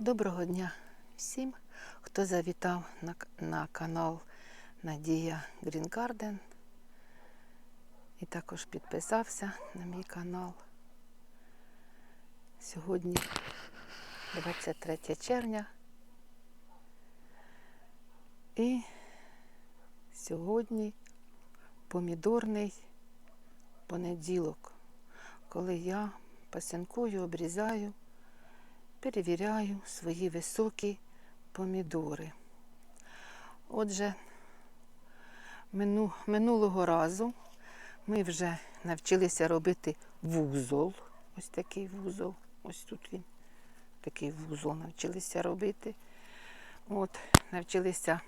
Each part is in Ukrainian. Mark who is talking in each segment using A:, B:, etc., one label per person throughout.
A: Доброго дня всім, хто завітав на, на канал Надія Green Garden і також підписався на мій канал. Сьогодні 23 червня. І сьогодні помідорний понеділок, коли я пасинкую, обрізаю перевіряю свої високі помідори. Отже, минулого разу ми вже навчилися робити вузол. Ось такий вузол. Ось тут він. Такий вузол навчилися робити. От, навчилися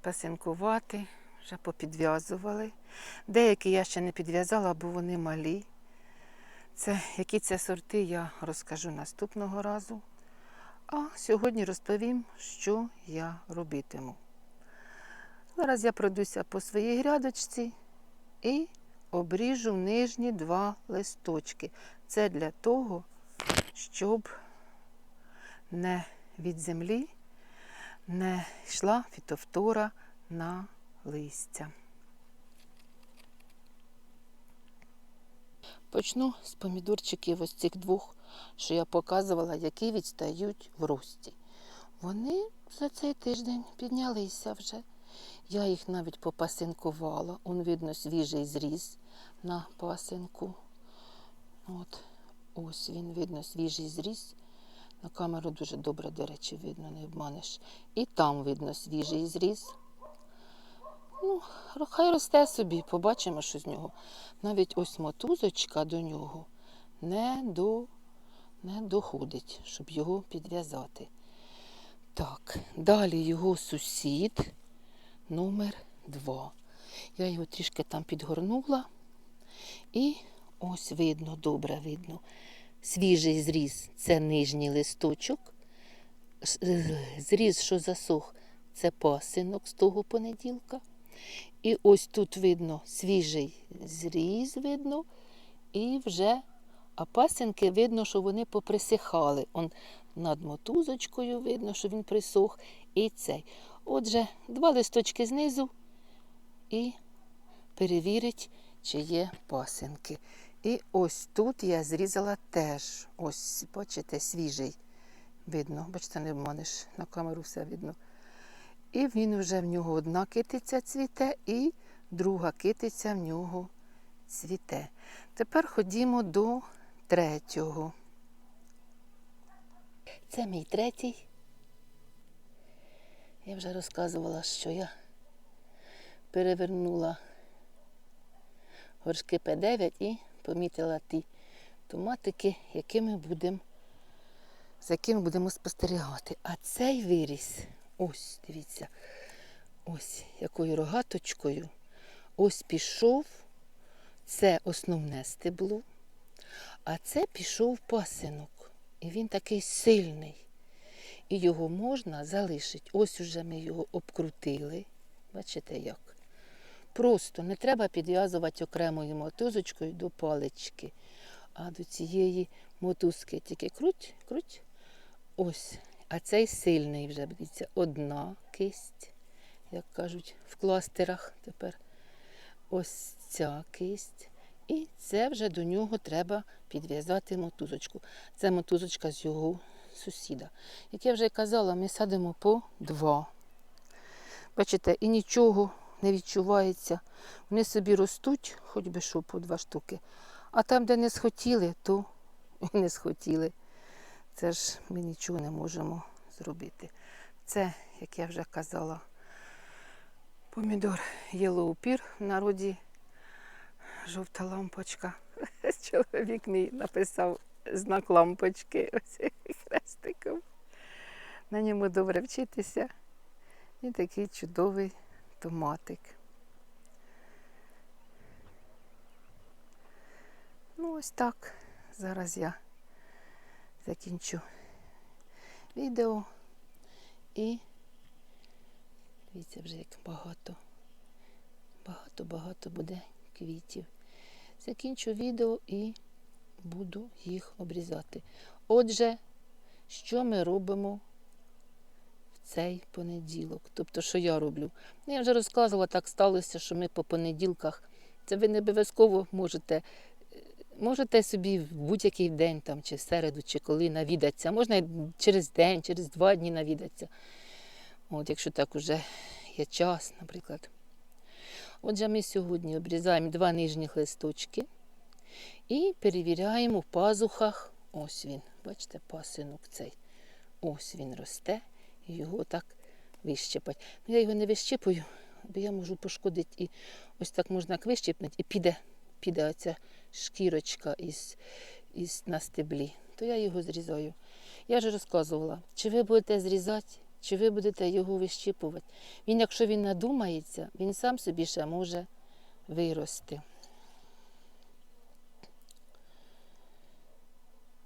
A: пасинкувати, вже попідв'язували. Деякі я ще не підв'язала, бо вони малі. Це, які це сорти, я розкажу наступного разу. А сьогодні розповім, що я робитиму. Зараз я пройдуся по своїй грядочці і обріжу нижні два листочки. Це для того, щоб не від землі не йшла фітофтора на листя. Почну з помідорчиків ось цих двох, що я показувала, які відстають в рості. Вони за цей тиждень піднялися вже. Я їх навіть попасинкувала. Он видно свіжий зріз на пасинку. От, ось він видно свіжий зріз. На камеру дуже добре, до речі, видно, не обманеш. І там видно свіжий зріз. Ну, хай росте собі, побачимо, що з нього. Навіть ось мотузочка до нього не, до, не доходить, щоб його підв'язати. Так, далі його сусід номер два. Я його трішки там підгорнула. І ось видно, добре видно. Свіжий зріз це нижній листочок. Зріз, що засох, це пасинок з того понеділка. І ось тут видно свіжий зріз видно, і вже а пасинки видно, що вони поприсихали. Он над мотузочкою видно, що він присох. І цей. Отже, два листочки знизу і перевірить, чи є пасинки. І ось тут я зрізала теж. Ось, бачите, свіжий. Видно, бачите, не обманеш, на камеру все видно. І він вже в нього одна китиця цвіте, і друга китиця в нього цвіте. Тепер ходімо до третього. Це мій третій. Я вже розказувала, що я перевернула горшки П9 і помітила ті томатики, якими будемо, за якими будемо спостерігати. А цей виріс, ось, дивіться, ось якою рогаточкою, ось пішов, це основне стебло, а це пішов пасинок. І він такий сильний. І його можна залишити. Ось уже ми його обкрутили. Бачите як? Просто не треба підв'язувати окремою мотузочкою до палички, а до цієї мотузки тільки круть, круть. Ось. А цей сильний вже, дивіться, одна кисть, як кажуть, в кластерах тепер. Ось ця кисть. І це вже до нього треба підв'язати мотузочку. Це мотузочка з його сусіда. Як я вже казала, ми садимо по два. Бачите, і нічого не відчувається. Вони собі ростуть, хоч би що по два штуки. А там, де не схотіли, то не схотіли. Це ж ми нічого не можемо зробити. Це, як я вже казала, помідор єлоупір в народі жовта лампочка. Чоловік мій написав знак лампочки ось хрестиком. На ньому добре вчитися. І такий чудовий томатик. Ну, ось так. Зараз я закінчу відео і дивіться вже як багато. Багато-багато буде квітів. Закінчу відео і буду їх обрізати. Отже, що ми робимо в цей понеділок. Тобто, що я роблю. Я вже розказувала, так сталося, що ми по понеділках. Це ви не обов'язково можете. Можете собі в будь-який день, там, чи в середу, чи коли навідатися. Можна через день, через два дні навідатися. От, якщо так уже є час, наприклад. Отже, ми сьогодні обрізаємо два нижніх листочки і перевіряємо в пазухах. Ось він, бачите, пасинок цей. Ось він росте, і його так вищипати. Ну, я його не вищипую, бо я можу пошкодити. І ось так можна вищипнути, і піде, піде оця шкірочка із, із, на стеблі. То я його зрізаю. Я вже розказувала, чи ви будете зрізати, чи ви будете його вищипувати. Він, якщо він надумається, він сам собі ще може вирости.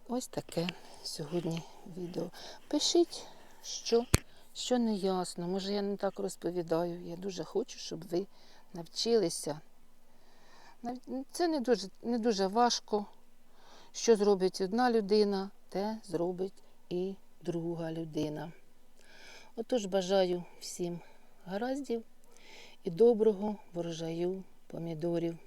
A: Ось таке сьогодні відео. Пишіть, що, що не ясно. Може, я не так розповідаю. Я дуже хочу, щоб ви навчилися. Це не дуже, не дуже важко. Що зробить одна людина, те зробить і друга людина. Отож бажаю всім гараздів і доброго врожаю помідорів.